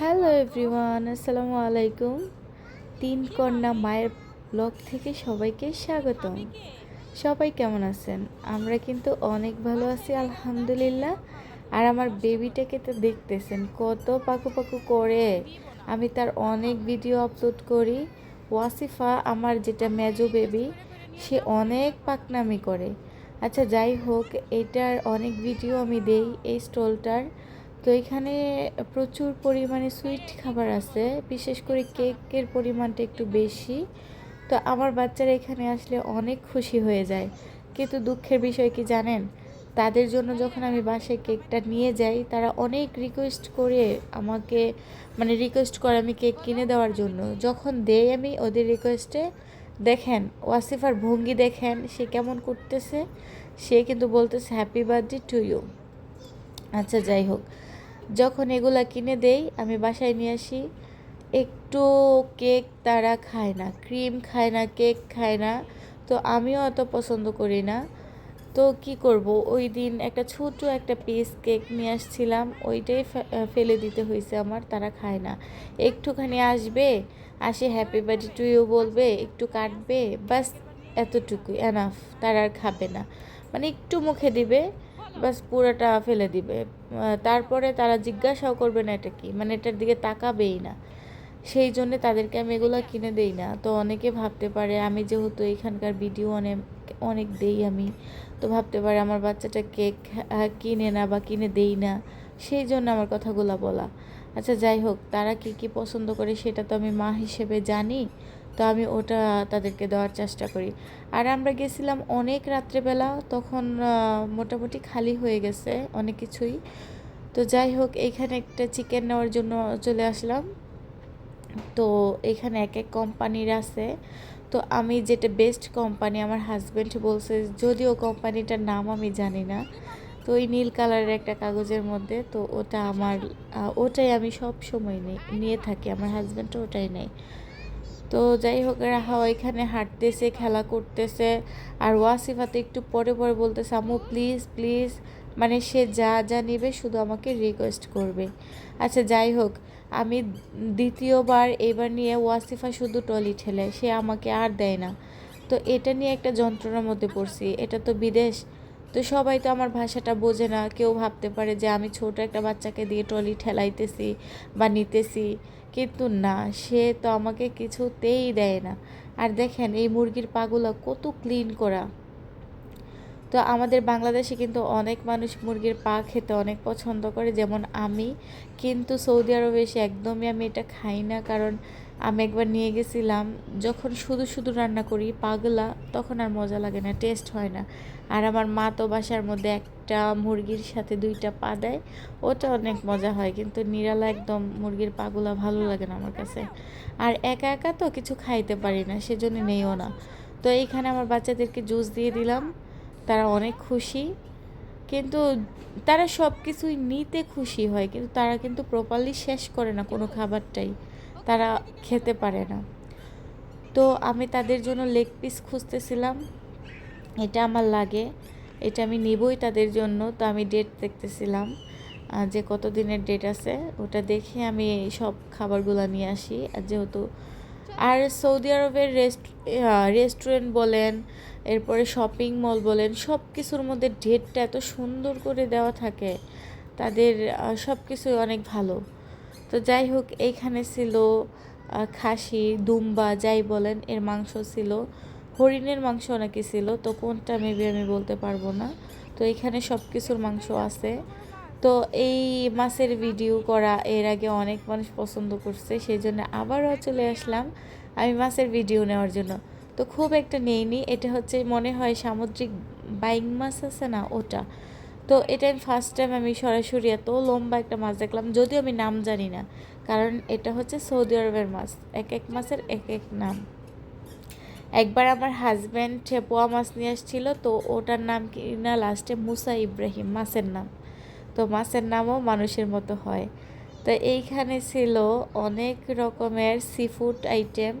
Hello everyone আসসালামু আলাইকুম তিন কন্যা মায়ের ব্লগ থেকে সবাইকে স্বাগতম। সবাই কেমন আছেন? আমরা কিন্তু অনেক ভালো আছি, আলহামদুলিল্লাহ। আর আমার বেবিটাকে তো দেখতেছেন, কত পাকু পাকু করে। আমি তার অনেক ভিডিও আপলোড করি। ওয়াসিফা, আমার যেটা মেজো বেবি সে অনেক পাকনামি করে। আচ্ছা যাই হোক, এটার অনেক ভিডিও আমি দেই এই স্টলটার তো এখানে প্রচুর পরিমাণে সুইট খাবার আছে, বিশেষ করে কেকের পরিমাণটা একটু বেশি। তো আমার বাচ্চারা এখানে আসলে অনেক খুশি হয়ে যায়। কিন্তু দুঃখের বিষয় কি জানেন? তাদের জন্য যখন আমি বাসায় কেকটা নিয়ে যাই, তারা অনেক রিকোয়েস্ট করে আমাকে মানে রিকোয়েস্ট করে আমি কেক কিনে দেওয়ার জন্য। যখন দেই আমি ওদের রিকোয়েস্টে দেখেন ওয়াসিফার ভঙ্গি দেখেন, সে কেমন করতেছে? সে কিন্তু বলতেছে হ্যাপি বার্থডে টু ইউ আচ্ছা যাই হোক। যখন এগুলা কিনে দেই, আমি বাসায় নিয়ে আসি, একটু কেক তারা খায় না, ক্রিম খায় না, কেক খায় না, তো আমিও অত পছন্দ করি না। তো কি করব? ওই দিন একটা ছোট একটা পিস কেক নিয়ে আসছিলাম, ওইটাই ফেলে দিতে হয়েছে আমার, তারা খায় না। একটুখানি আসবে, আসে হ্যাপি বার্থডে টু ইউ বলবে, একটু কাটবে বাস এতটুকু এনাফ তারা আর খাবে না। মানে একটু মুখে দিবে বাস পুরোটা ফেলে দিবে। তারপরে তারা জিজ্ঞাসাও করবে না এটা কি মানে এটার দিকে তাকাবেই না। সেই জন্য তাদেরকে আমি এগুলো কিনে দেই না। তো অনেকে ভাবতে পারে, আমি যেহেতু এখানকার ভিডিও অনেক অনেক দেই আমি, তো ভাবতে পারে আমার বাচ্চাটা কেক কিনে না বা কিনে দেই না। সেই জন্য আমার কথাগুলো বলা। আচ্ছা যাই হোক, তারা কি কি পছন্দ করে সেটা তো আমি মা হিসেবে জানি। তো আমি ওটা তাদেরকে দেওয়ার চেষ্টা করি। আর আমরা গেছিলাম অনেক রাত্রেবেলা, তখন মোটামুটি খালি হয়ে গেছে অনেক কিছুই। তো যাই হোক এইখানে একটা চিকেন নেওয়ার জন্য চলে আসলাম। তো এখানে এক এক কোম্পানির আছে। তো আমি যেটা বেস্ট কোম্পানি আমার হাজব্যান্ড বলছে, যদিও কোম্পানিটার নাম আমি জানি না, তো ওই নীল কালারের একটা কাগজের মধ্যে, তো ওটা আমার ওটাই আমি সব সময় নিয়ে থাকি, আমার হাজব্যান্ডও ওটাই নেই তো যাই হোক রাহা এখানে হাঁটতেছে, খেলা করতেছে। আর ওয়াসিফাতে একটু পরে পরে বলতেছে, আম্মু প্লিজ প্লিজ মানে সে যা যা নেবে শুধু আমাকে রিকোয়েস্ট করবে। আচ্ছা যাই হোক, আমি দ্বিতীয়বার এবার নিয়ে ওয়াসিফা শুধু টলি ঠেলে সে আমাকে আর দেয় না। তো এটা নিয়ে একটা যন্ত্রণার মধ্যে পড়ছি। এটা তো বিদেশ। তো সবাই তো আমার ভাষাটা বোঝে না। কেউ ভাবতে পারে যে আমি ছোট একটা বাচ্চাকে দিয়ে ট্রলি ঠেলাইতেছি বা নিতেছি। কিন্তু না, সে তো আমাকে কিছুতেই দেয় না। আর দেখেন, এই মুরগির পাগুলা কত ক্লিন করা। তো আমাদের বাংলাদেশে কিন্তু অনেক মানুষ মুরগির পা খেতে অনেক পছন্দ করে, যেমন আমি। কিন্তু সৌদি আরবে এসে একদমই আমি এটা খাই না, কারণ আমি একবার নিয়ে গেছিলাম, যখন শুধু শুধু রান্না করি, পাগলা, তখন আর মজা লাগে না টেস্ট হয় না। আর আমার মা তো বাসার মধ্যে একটা মুরগির সাথে দুইটা পা দেয়, ওটা অনেক মজা হয়, কিন্তু নিরালা একদম মুরগির পাগুলা ভালো লাগে না আমার কাছে। আর একা একা তো কিছু খাইতে পারি না, সেজন্য নেইও না। তো এইখানে আমার বাচ্চাদেরকে জুস দিয়ে দিলাম, তারা অনেক খুশি। কিন্তু তারা সব কিছুই নিতে খুশি হয়, কিন্তু তারা কিন্তু প্রপারলি শেষ করে না কোনো খাবারটাই। তারা খেতে পারে না। তো আমি তাদের জন্য লেগ পিস খুঁজতেছিলাম। এটা আমার লাগে। এটা আমি নিবই তাদের জন্য। তো আমি ডেট দেখতেছিলাম যে কত দিনের ডেট আছে। ওটা দেখে আমি সব খাবারগুলো নিয়ে আসি। আর যেহেতু আর সৌদি আরবের রেস্ট রেস্টুরেন্ট বলেন, এরপরে শপিং মল বলেন সব কিছুর মধ্যে ডেটটা এত সুন্দর করে দেওয়া থাকে। তাদের সব কিছুই অনেক ভালো। তো যাই হোক, এইখানে ছিল খাসি, দুম্বা, যাই বলেন, এর মাংস ছিল। হরিণের মাংস নাকি ছিল, তো কোনটা মেবি আমি বলতে পারব না। তো এখানে সব কিছুর মাংস আছে। তো এই মাছের ভিডিও করা, এর আগে অনেক মানুষ পছন্দ করছে সেই জন্য আবারও চলে আসলাম আমি মাছের ভিডিও নেওয়ার জন্য। তো খুব একটা নেইনি, এটা হচ্ছে মনে হয় সামুদ্রিক বাইং মাছ আছে না, ওটা। তো এটা আমি ফার্স্ট টাইম আমি সরাসরি এত লম্বা একটা মাছ দেখলাম, যদিও আমি নাম জানি না, কারণ এটা হচ্ছে সৌদি আরবের মাছ, এক এক মাছের এক এক নাম। একবার আমার হাজব্যান্ড ঠেপোয়া মাছ নিয়ে আসছিল, তো ওটার নাম কি না লাস্টে মুসা ইব্রাহিম, মাছের নাম। তো মাছের নামও মানুষের মতো হয়। তো এইখানে ছিল অনেক রকমের সি ফুড আইটেম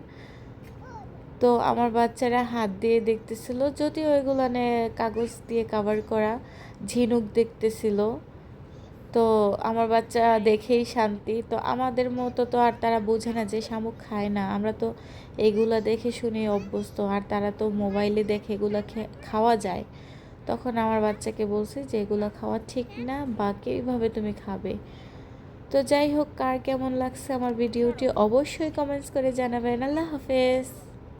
তো আমার বাচ্চারা হাত দিয়ে দেখতেছিল, যদিও ওইগুলানে কাগজ দিয়ে কাভার করা ঝিনুক দেখতেছিল। তো আমার বাচ্চা দেখেই শান্তি। তো আমাদের মতো তো আর তারা বোঝে না যে শামুক খায় না। আমরা তো এগুলা দেখে শুনে অভ্যস্ত। আর তারা তো মোবাইলে দেখে এগুলো খাওয়া যায়। তখন আমার বাচ্চাকে বলছি যে এগুলো খাওয়া ঠিক না বা কীভাবে তুমি খাবে? তো যাই হোক, কার কেমন লাগছে আমার ভিডিওটি অবশ্যই কমেন্টস করে জানাবেন। আল্লাহ হাফেজ।